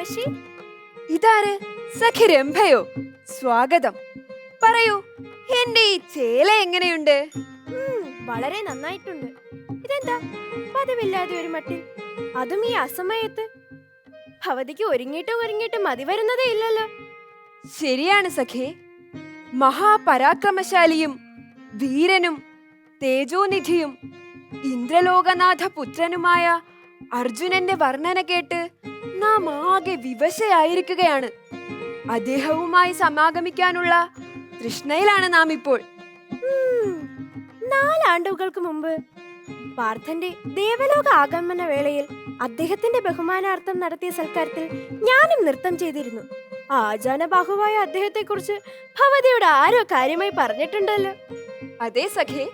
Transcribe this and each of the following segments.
ഉർവശി ഇതാര്? സഖി രംഭയോ സ്വാഗതം. പറയൂ എന്റെ ഈ ചേല എങ്ങനെയുണ്ട്? വളരെ നന്നായിട്ടുണ്ട്. ഇതെന്താ? പതിവില്ലാതെ ഒരു മട്ടിൽ. അതും ഈ അസമയത്ത്. ഭവതിക്ക് ഒരുങ്ങിയിട്ടും ഒരുങ്ങിയിട്ടും മതി വരുന്നതേ ഇല്ലല്ലോ. ശരിയാണ് സഖി. മഹാപരാക്രമശാലിയും ധീരനും തേജോനിധിയും ഇന്ദ്രലോകനാഥ പുത്രനുമായ അർജുനന്റെ വർണന കേട്ട് നാം ആകെ വിവശയായിരിക്കുകയാണ്. അദ്ദേഹവുമായി സമാഗമിക്കാനുള്ള തൃഷ്ണയിലാണ് നാം ഇപ്പോൾ നാലാണ്ടുകൾക്ക് മുമ്പ് പാർത്ഥന്റെ ദേവലോക ആഗമന വേളയിൽ അദ്ദേഹത്തിന്റെ ബഹുമാനാർത്ഥം നടത്തിയ സൽക്കാരത്തിൽ ഞാനും നൃത്തം ചെയ്തിരുന്നു. ആചാരബാഹുവായ അദ്ദേഹത്തെ കുറിച്ച് ഭവതിയുടെ ആരോ കാര്യമായി പറഞ്ഞിട്ടുണ്ടല്ലോ. അതേ സഖേ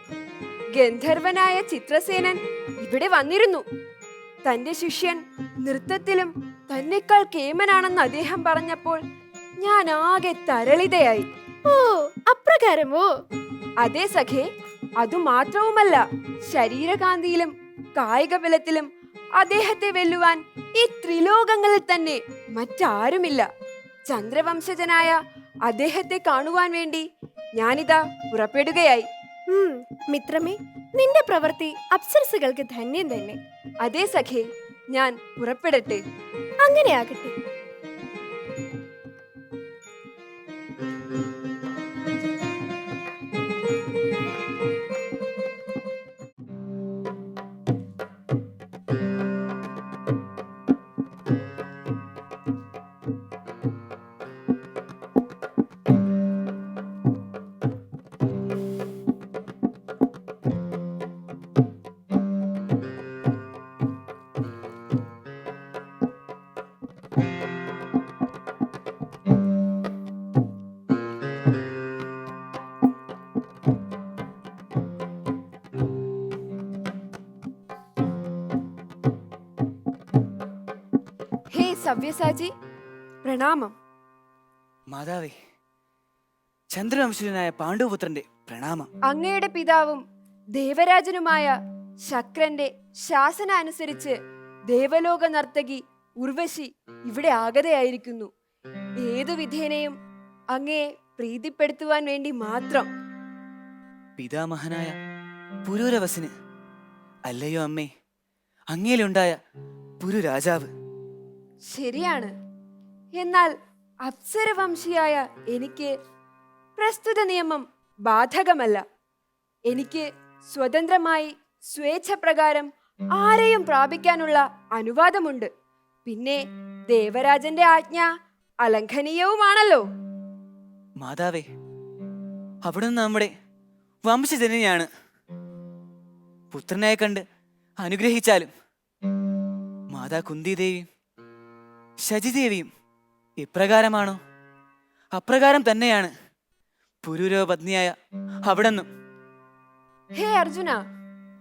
ഗന്ധർവനായ ചിത്രസേനൻ ഇവിടെ വന്നിരുന്നു. തന്റെ ശിഷ്യൻ നൃത്തത്തിലും തന്നെക്കാൾ കേമനാണെന്ന് അദ്ദേഹം പറഞ്ഞപ്പോൾ ഞാൻ ആകെ തരളിതയായി. ഓ അപ്രകാരമോ? അതേ സഖേ അതുമാത്രവുമല്ല ശരീരകാന്തിയിലും കായിക ബലത്തിലും അദ്ദേഹത്തെ വെല്ലുവാൻ ഈ ത്രിലോകങ്ങളിൽ തന്നെ മറ്റാരുമില്ല. ചന്ദ്രവംശജനായ അദ്ദേഹത്തെ കാണുവാൻ വേണ്ടി ഞാനിതാ പുറപ്പെടുകയായി. മിത്രമേ നിന്റെ പ്രവൃത്തി അപ്സരസുകൾക്ക് ധന്യം തന്നെ. അതേ സഖേ ഞാൻ പുറപ്പെടട്ടെ? അങ്ങനെ സവ്യസാജി പ്രണാമം. മാതാവേ ചന്ദ്രവംശജനായ പാണ്ഡുപുത്രന്റെ പ്രണാമം. അങ്ങയുടെ പിതാവും ദേവരാജനുമായ ശക്രന്റെ ശാസന അനുസരിച്ച് ദേവലോക നർത്തകി ഉർവശി ഇവിടെ ആഗതയായിരിക്കുന്നു. ഏതു വിധേനയും അങ്ങയെ പ്രീതിപ്പെടുത്തുവാൻ വേണ്ടി മാത്രം. പിതാമഹനായ പുരൂരവസിന് അല്ലയോ അമ്മേ അങ്ങയിലുണ്ടായ പുരുരാജാവ്. ശരിയാണ്. എന്നാൽ അപ്സരവംശിയായ എനിക്ക് പ്രസ്തുത നിയമം ബാധകമല്ല. എനിക്ക് സ്വതന്ത്രമായി സ്വേച്ഛപ്രകാരം ആരെയും പ്രാപിക്കാനുള്ള അനുവാദമുണ്ട്. പിന്നെ ദേവരാജന്റെ ആജ്ഞ അലംഘനീയവുമാണല്ലോ. മാതാവേ അവിടുന്ന് നമ്മുടെ വംശജനനിയാണ് പുത്രനായി കണ്ട് അനുഗ്രഹിച്ചാലും മാതാ കുന്തിദേവിയും ശചിദേവിയും ഇപ്രകാരമാണോ? അപ്രകാരം തന്നെയാണ് പുരൂരോ പത്നിയായ അവിടെ ഹേ അർജുന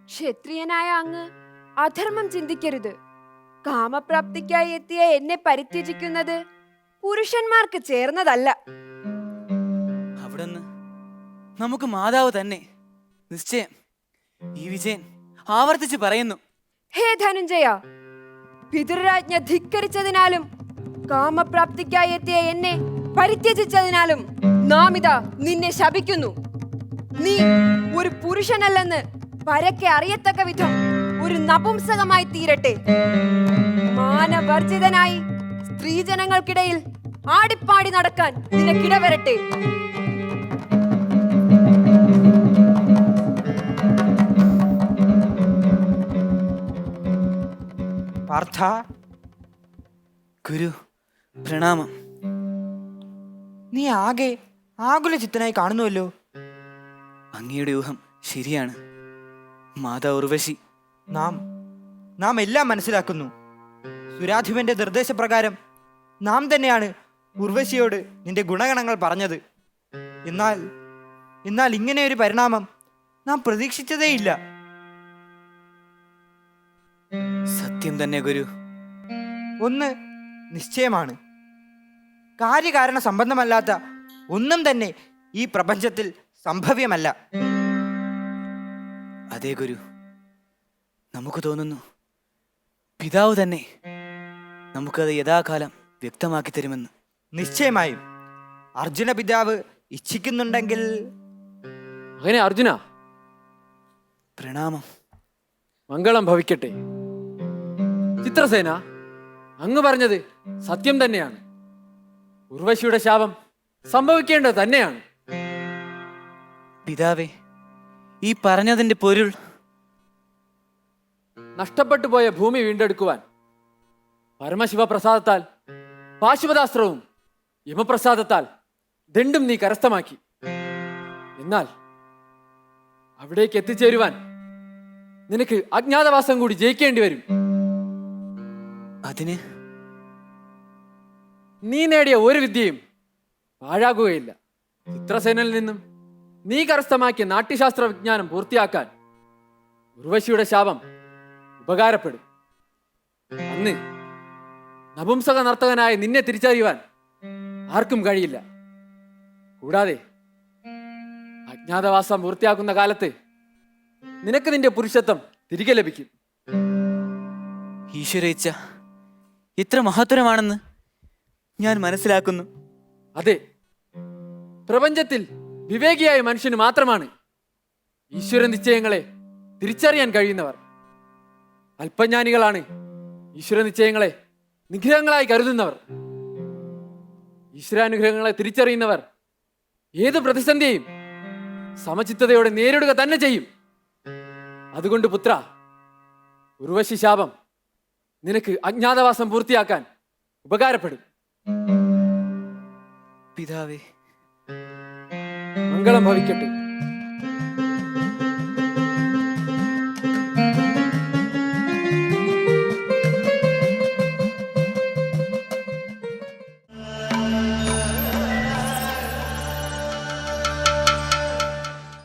ക്ഷത്രിയനായ അങ്ങ് അധർമ്മം ചിന്തിക്കരുത്. കാമപ്രാപ്തിക്കായി എത്തിയ എന്നെ പരിത്യജിക്കുന്നത് പുരുഷന്മാർക്ക് ചേർന്നതല്ല. അവിടുന്ന് നമുക്ക് മാതാവ് തന്നെ നിശ്ചയം ഈ വിജയൻ ആവർത്തിച്ച് പറയുന്നു. ഹേ ധനുഞ്ജയ പിതൃരാജ്ഞ ധിക്കരിച്ചതിനാലും കാമപ്രാപ്തിക്കായി എത്തിയ എന്നെ പരിത്യജിച്ചതിനാലും നാം ഇതാ നിന്നെ ശപിക്കുന്നു. നീ ഒരു പുരുഷനല്ലെന്ന് പരക്കെ അറിയത്തക്ക വിധം ഒരു നപുംസകമായി തീരട്ടെ. മാനവർജിതനായി സ്ത്രീജനങ്ങൾക്കിടയിൽ ആടിപ്പാടി നടക്കാൻ നിനക്കിടവരട്ടെ. പാർത്ഥ ഗുരു പ്രണാമം. നീ ആകെ ആകുല ചിത്തനായി കാണുന്നുവല്ലോ. അങ്ങയുടെ ഊഹം ശരിയാണ്. മാതാ ഉർവശി നാം നാം എല്ലാം മനസ്സിലാക്കുന്നു. സുരാധിപന്റെ നിർദ്ദേശപ്രകാരം നാം തന്നെയാണ് ഉർവശിയോട് നിന്റെ ഗുണഗണങ്ങൾ പറഞ്ഞത്. എന്നാൽ എന്നാൽ ഇങ്ങനെ ഒരു പരിണാമം നാം പ്രതീക്ഷിച്ചതേയില്ല. സത്യം തന്നെ ഗുരു. ഒന്ന് നിശ്ചയമാണ്. കാര്യകാരണ സംബന്ധമല്ലാത്ത ഒന്നും തന്നെ ഈ പ്രപഞ്ചത്തിൽ സംഭവ്യമല്ല. അതെ ഗുരു. നമുക്ക് തോന്നുന്നു പിതാവ് തന്നെ നമുക്കത് യഥാകാലം വ്യക്തമാക്കി തരുമെന്ന്. നിശ്ചയമായും. അർജുന പിതാവ് ഇച്ഛിക്കുന്നുണ്ടെങ്കിൽ അങ്ങനെ അർജുന. പ്രണാമം. മംഗളം ഭവിക്കട്ടെ. ചിത്രസേന അങ്ങ് പറഞ്ഞത് സത്യം തന്നെയാണ്. ഉർവശിയുടെ ശാപം സംഭവിക്കേണ്ടത് തന്നെയാണ്. പിതാവേ ഈ പറഞ്ഞതിന്റെ പൊരുൾ നഷ്ടപ്പെട്ടു പോയ ഭൂമി വീണ്ടെടുക്കുവാൻ പരമശിവ പ്രസാദത്താൽ പാശുപതാസ്ത്രവും യമപ്രസാദത്താൽ ദണ്ടും നീ കരസ്ഥമാക്കി. എന്നാൽ അവിടേക്ക് എത്തിച്ചേരുവാൻ നിനക്ക് അജ്ഞാതവാസം കൂടി ജയിക്കേണ്ടി വരും. അതിന് നീ നേടിയ ഒരു വിദ്യയും പാഴാകുകയില്ല. ചിത്രസേനയിൽ നിന്നും നീ കരസ്ഥമാക്കിയ നാട്യശാസ്ത്ര വിജ്ഞാനം പൂർത്തിയാക്കാൻ ഉർവശിയുടെ ശാപം ഉപകാരപ്പെടും. അന്ന് നപുംസക നർത്തകനായ നിന്നെ തിരിച്ചറിയുവാൻ ആർക്കും കഴിയില്ല. കൂടാതെ അജ്ഞാതവാസം പൂർത്തിയാക്കുന്ന കാലത്ത് നിനക്ക് നിന്റെ പുരുഷത്വം തിരികെ ലഭിക്കും. ഈശ്വര ഇച്ഛ എത്ര മഹത്തരമാണെന്ന് ഞാൻ മനസ്സിലാക്കുന്നു. അതെ. പ്രപഞ്ചത്തിൽ വിവേകിയായ മനുഷ്യന് മാത്രമാണ് ഈശ്വര നിശ്ചയങ്ങളെ തിരിച്ചറിയാൻ കഴിയുന്നവർ. അല്പജ്ഞാനികളാണ് ഈശ്വര നിശ്ചയങ്ങളെ നിഗ്രഹങ്ങളായി കരുതുന്നവർ. ഈശ്വരാനുഗ്രഹങ്ങളെ തിരിച്ചറിയുന്നവർ ഏത് പ്രതിസന്ധിയെയും സമചിത്തതയോടെ നേരിടുക തന്നെ ചെയ്യും. അതുകൊണ്ട് പുത്ര ഉർവശി ശാപം നിനക്ക് അജ്ഞാതവാസം പൂർത്തിയാക്കാൻ ഉപകാരപ്പെടും. പിതാവേ. മംഗളം ഭവിക്കട്ടെ.